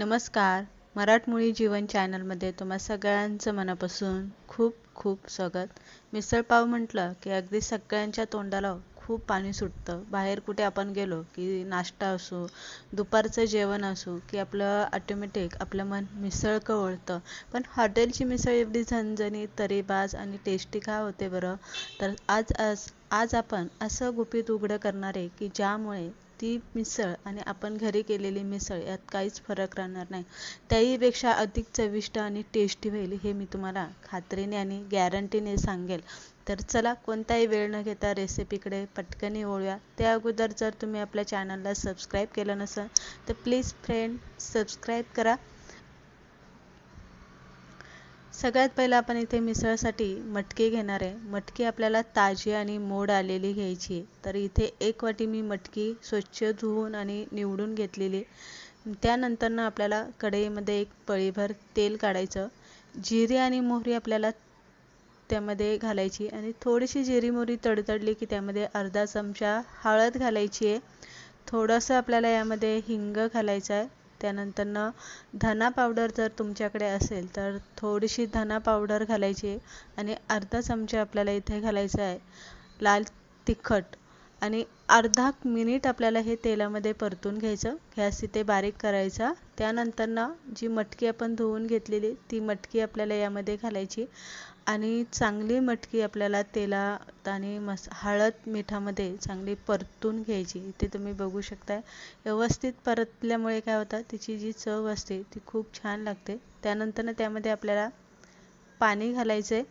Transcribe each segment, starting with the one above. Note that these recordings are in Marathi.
नमस्कार. मराठमोळी जीवन चॅनलमध्ये तुम्हा सगळ्यांचं मनापासून खूप खूप स्वागत. मिसळपाव म्हटलं की अगदी सगळ्यांच्या तोंडाला खूप पाणी सुटतं. बाहेर कुठे आपण गेलो की नाश्ता असो दुपारचं जेवण असो की आपलं ऑटोमॅटिक आपलं मन मिसळ कवळतं पण हॉटेलची मिसळ एवढी झणझणी तरीबाज आणि टेस्टी का होते बरं? तर आज आज आज आपण असं गुपित उघडं करणार आहे की ज्यामुळे ती मिसळ आणि आपण घरी केलेली मिसळ यात काहीच फरक राहणार नाही. त्याहीपेक्षा अधिक चविष्ट आणि टेस्टी होईल हे मी तुम्हाला खात्रीने आणि गॅरंटीने सांगेल. तर चला कोणताही वेळ न घेता रेसिपीकडे पटकनी ओळूया त्या अगोदर जर तुम्ही आपल्या चॅनलला सबस्क्राईब केलं नसेल तर प्लीज फ्रेंड सबस्क्राईब करा. सगळ्यात पहिलं आपण इथे मिसळसाठी मटकी घेणार आहे. मटकी आपल्याला ताजी आणि मोड आलेली घ्यायची आहे. तर इथे एक वाटी मी मटकी स्वच्छ धुवून आणि निवडून घेतलेली त्यानंतरनं आपल्याला कढईमध्ये एक पळीभर तेल काढायचं. जिरे आणि मोहरी आपल्याला त्यामध्ये घालायची आणि थोडीशी जिरी मोहरी तडतडली की त्यामध्ये अर्धा चमचा हळद घालायची आहे. थोडंसं आपल्याला यामध्ये हिंग घालायचं आहे. त्यानंतरनं धना पावडर जर तुमच्याकडे असेल तर थोडीशी धना पावडर घालायची आणि अर्धा चमचा आपल्याला इथे घालायचा आहे. लाल तिखट आणि अर्धा मिनिट आपल्याला हे तेलामध्ये परतून घ्यायचं. गॅस इथे बारीक करायचा. त्यानंतरनं जी मटकी आपण धुवून घेतलेली ती मटकी आपल्याला यामध्ये घालायची आणि चांगली मटकी आपल्याला तेला आणि मस हळद मिठामध्ये चांगली परतून घ्यायची. इथे तुम्ही बघू शकता व्यवस्थित परतल्यामुळे काय होतं तिची जी चव असते ती खूप छान लागते. त्यानंतर त्यामध्ये आपल्याला पाणी घालायचं आहे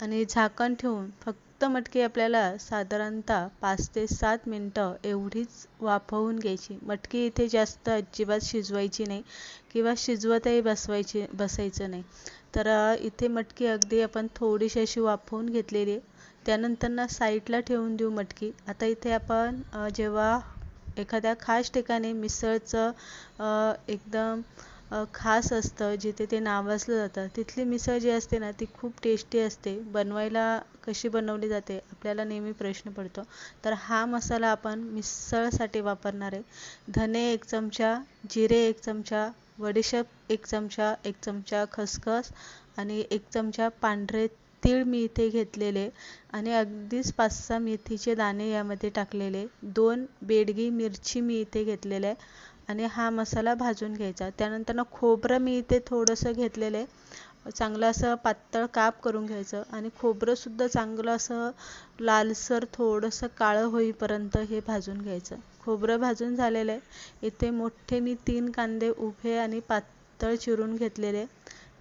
आणि झाकण ठेवून फक्त मटकी आपल्याला साधारणतः पाच ते सात मिनटं एवढीच वाफवून घ्यायची. मटकी इथे जास्त अजिबात शिजवायची नाही किंवा शिजवतही बसवायची बसायचं नाही. तर इथे मटकी अगदी आपण थोडीशी अशी वाफवून घेतलेली आहे. त्यानंतर ना साईडला ठेवून देऊ मटकी. आता इथे आपण जेव्हा एखाद्या खास ठिकाणी मिसळचं एकदम खास असतं जिथे ते नावाजलं जातं तिथली मिसळ जी असते ना ती खूप टेस्टी असते. बनवायला कशी बनवली जाते आपल्याला नेहमी प्रश्न पडतो. तर हा मसाला आपण मिसळसाठी वापरणार आहे. धने एक चमचा जिरे एक चमचा बडीशेप एक चमचा एक चमचा खसखस आणि एक चमचा पांढरे तीळ मी इथे घेतलेले आणि अगदीच पाच सहा मेथीचे दाणे यामध्ये टाकलेले. दोन बेडगी मिरची मी इथे घेतलेले आहे आणि हा मसाला भाजून घ्यायचा. त्यानंतर खोबरं मी इथे थोडंसं घेतलेलं. आहे चांगलं असं पातळ काप करून घ्यायचं आणि खोबरंसुद्धा चांगलं असं लालसर थोडंसं काळं होईपर्यंत हे भाजून घ्यायचं. खोबरं भाजून झालेलं आहे. इथे मोठे मी तीन कांदे उभे आणि पातळ चिरून घेतलेले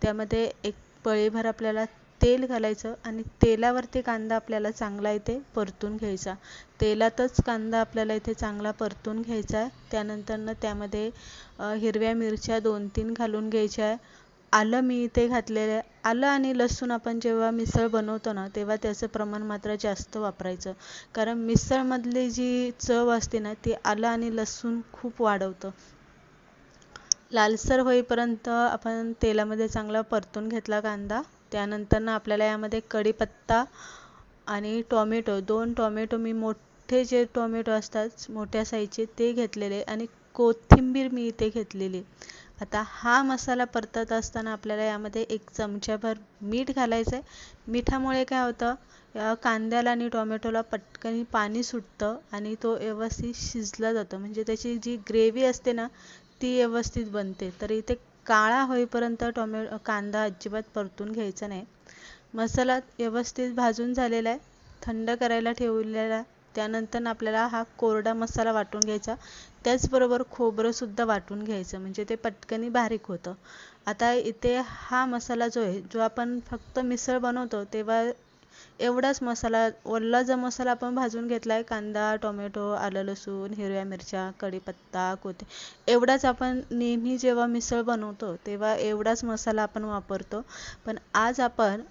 त्यामध्ये एक पळीभर आपल्याला तेल घालायचं आणि तेलावरती कांदा आपल्याला चांगला इथे परतून घ्यायचा. तेलातच कांदा आपल्याला इथे चांगला परतून घ्यायचा आहे. त्यानंतरनं त्यामध्ये हिरव्या मिरच्या दोन तीन घालून घ्यायच्या आहे. आलं मी इथे घातलेलं आलं आणि लसूण आपण जेव्हा मिसळ बनवतो ना तेव्हा त्याचं प्रमाण मात्र जास्त वापरायचं. कारण मिसळमधली जी चव असते ना ती आलं आणि लसूण खूप वाढवतं. लालसर होईपर्यंत आपण तेलामध्ये चांगला परतून घेतला कांदा. त्यानंतर ना आपल्याला यामध्ये कढीपत्ता आणि टॉमॅटो दोन टॉमॅटो मी मोठे जे टॉमॅटो असतात मोठ्या साईजचे ते घेतलेले आणि कोथिंबीर मी इथे घेतलेली. आता हा मसाला परतत असताना आपल्याला यामध्ये एक चमच्याभर मीठ घालायचं आहे मिठामुळे काय होतं कांद्याला आणि टोमॅटोला पटकन पाणी सुटतं आणि तो व्यवस्थित शिजला जातो. म्हणजे त्याची जी ग्रेव्ही असते ना ती व्यवस्थित बनते. तर इथे काळा होईपर्यंत टोमॅ कांदा अजिबात परतून घ्यायचा नाही. मसाला व्यवस्थित भाजून झालेला आहे. थंड करायला ठेवलेला त्यानंतर आपल्याला हा कोरडा मसाला वाटून घ्यायचा. त्याचबरोबर खोबरंसुद्धा वाटून घ्यायचं. म्हणजे ते पटकन बारीक होतं. आता इथे हा मसाला जो आहे जो आपण फक्त मिसळ बनवतो तेव्हा एवढाच मसाला ओला जो मसाला आपण भाजून घेतला आहे कांदा टोमॅटो आलं लसूण हिरव्या मिरच्या कढीपत्ता कोथे एवढाच आपण नेहमी जेव्हा मिसळ बनवतो तेव्हा एवढाच मसाला आपण वापरतो. पण आज आपण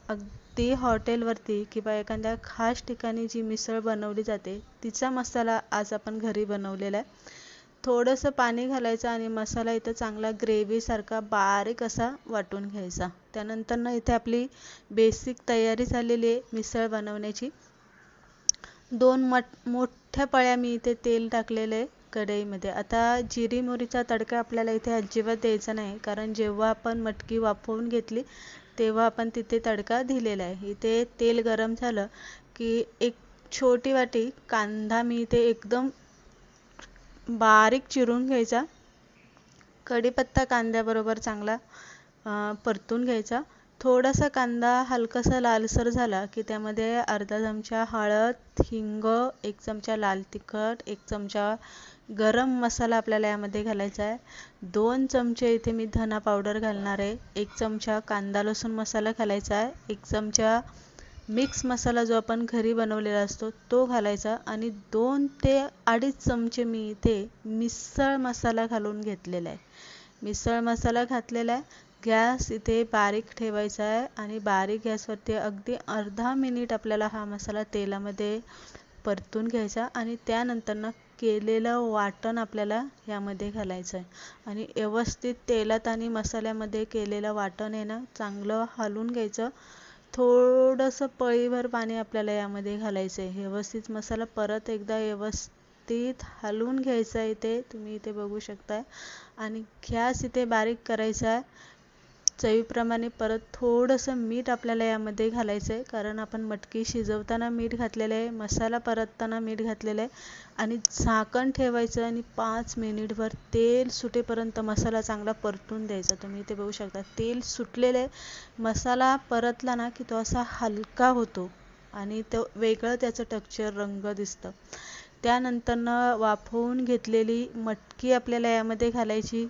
ती हॉटेलवरती किंवा एखाद्या खास ठिकाणी जी मिसळ बनवली जाते तिचा मसाला आज आपण घरी बनवलेला आहे. थोडंसं पाणी घालायचं आणि मसाला इथं चांगला ग्रेव्हीसारखा बारीक असा वाटून घ्यायचा. त्यानंतर इथे आपली बेसिक तयारी झालेली आहे मिसळ बनवण्याची. दोन मट मोठ्या पळ्या मी इथे तेल टाकलेलं आहे. कढईमध्ये. आता जिरी मोहरीचा तडका आपल्याला इथे अजिबात द्यायचा नाही. कारण जेव्हा आपण मटकी वाफवून घेतली तेव्हा आपण तिथे तडका दिलेला आहे. इथे तेल गरम झालं की एक छोटी वाटी कांदा मी इथे एकदम बारीक चिरून घ्यायचा. कढीपत्ता कांद्याबरोबर चांगला परतून घ्यायचा. थोडासा कांदा हलकासा लालसर झाला की त्यामध्ये अर्धा चमचा हळद हिंग एक चमचा लाल तिखट एक चमचा गरम मसाला आपल्याला यामध्ये घालायचा आहे. दोन चमचे इथे मी धना पावडर घालणार आहे. एक चमचा कांदा लसूण मसाला घालायचा आहे. एक चमचा मिक्स मसाला जो आपण घरी बनवलेला असतो तो घालायचा आणि दोन ते अडीच चमचे मी इथे मिसळ मसाला घालून घेतलेला आहे. मिसळ मसाला घातलेला आहे. गॅस इथे बारीक ठेवायचा आहे. आणि बारीक गॅसवरती अगदी अर्धा मिनिट आपल्याला हा मसाला तेलामध्ये परतून घ्यायचा आणि त्यानंतरनं केलेलं वाटण आपल्याला यामध्ये घालायचं आहे. आणि व्यवस्थित तेलात आणि मसाल्यामध्ये केलेलं वाटण आहे ना चांगलं हलवून घ्यायचं. थोडंसं पळीभर पाणी आपल्याला यामध्ये घालायचं आहे व्यवस्थित मसाला परत एकदा व्यवस्थित हलवून घ्यायचा इथे. तुम्ही इथे बघू शकताय. आणि गॅस इथे बारीक करायचा आहे. चवीप्रमाणे परत थोडंसं मीठ आपल्याला यामध्ये घालायचं आहे कारण आपण मटकी शिजवताना मीठ घातलेलं आहे मसाला परतताना मीठ घातलेलं आहे आणि झाकण ठेवायचं आणि पाच मिनिटभर तेल सुटेपर्यंत मसाला चांगला परतून द्यायचा. तुम्ही इथे बघू शकता तेल सुटलेलं आहे. मसाला परतला ना की तो असा हलका होतो आणि तो वेगळं त्याचं टक्चर रंग दिसतं. त्यानंतरनं वाफवून घेतलेली मटकी आपल्याला यामध्ये घालायची.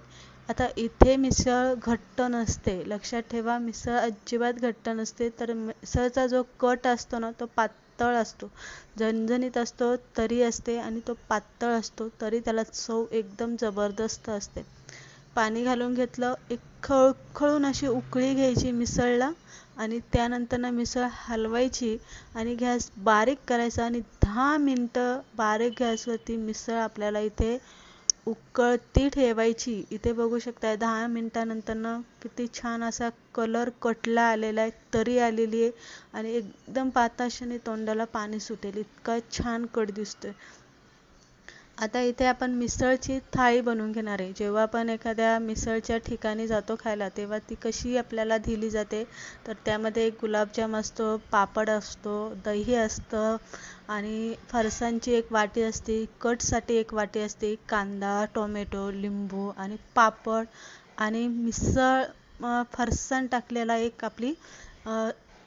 आता इथे मिसळ घट्ट नसते. लक्षात ठेवा मिसळ अजिबात घट्ट नसते. तर मिसळचा जो कट असतो ना तो पातळ असतो. झणझणीत असतो तरी असते आणि तो पातळ असतो तरी त्याला चव एकदम जबरदस्त असते. पाणी घालून घेतलं एक खळखळून अशी उकळी घ्यायची मिसळला आणि त्यानंतर ना मिसळ हलवायची आणि गॅस बारीक करायचा आणि दहा मिनटं बारीक गॅसवरती मिसळ आपल्याला इथे उकळती ठेवायची. इथे बघू शकताय दहा मिनटानंतर किती छान असा कलर कटला आलेला आहे तरी आलेली आहे आणि एकदम पाताशाने तोंडाला पाणी सुटेल. इतका छान कट दिसतोय. आता इथे आपण मिसळची थाळी बनवून घेणार आहे. जेव्हा आपण एखाद्या मिसळच्या ठिकाणी जातो खायला तेव्हा ती कशी आपल्याला दिली जाते? तर त्यामध्ये एक गुलाबजाम असतो पापड असतो दही असतं आणि फरसांची एक वाटी असते कटसाठी एक वाटी असते कांदा टोमॅटो लिंबू आणि पापड आणि मिसळ फरसाण टाकलेला एक आपली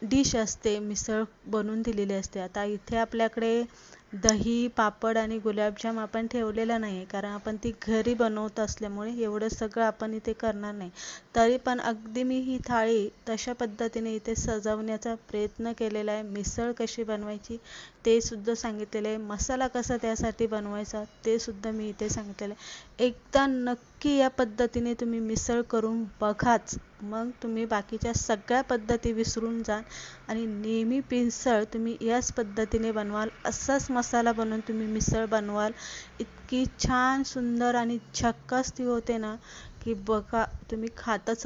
डिश असते मिसळ बनवून दिलेली असते. आता इथे आपल्याकडे दही पापड आणि गुलाबजाम आपण ठेवलेलं नाही आहे कारण आपण ती घरी बनवत असल्यामुळे एवढं सगळं आपण इथे करणार नाही. तरी पण अगदी मी ही थाळी तशा पद्धतीने इथे सजवण्याचा प्रयत्न केलेला आहे. मिसळ कशी बनवायची ते सुद्धा सांगितलेलं आहे. मसाला कसा त्यासाठी बनवायचा ते सुद्धा मी इथे सांगितलेलं आहे. एकदा नक्की या पद्धतीने तुम्ही मिसळ करून बघाच. मग तुम्ही बाकीच्या सगळ्या पद्धती विसरून जाल आणि नेहमी मिसळ तुम्ही याच पद्धतीने बनवाल. असाच मसाला बनवून तुम्ही मिसळ बनवाल. इतकी छान सुंदर आणि झक्कास ती होते ना की बघा तुम्ही खातच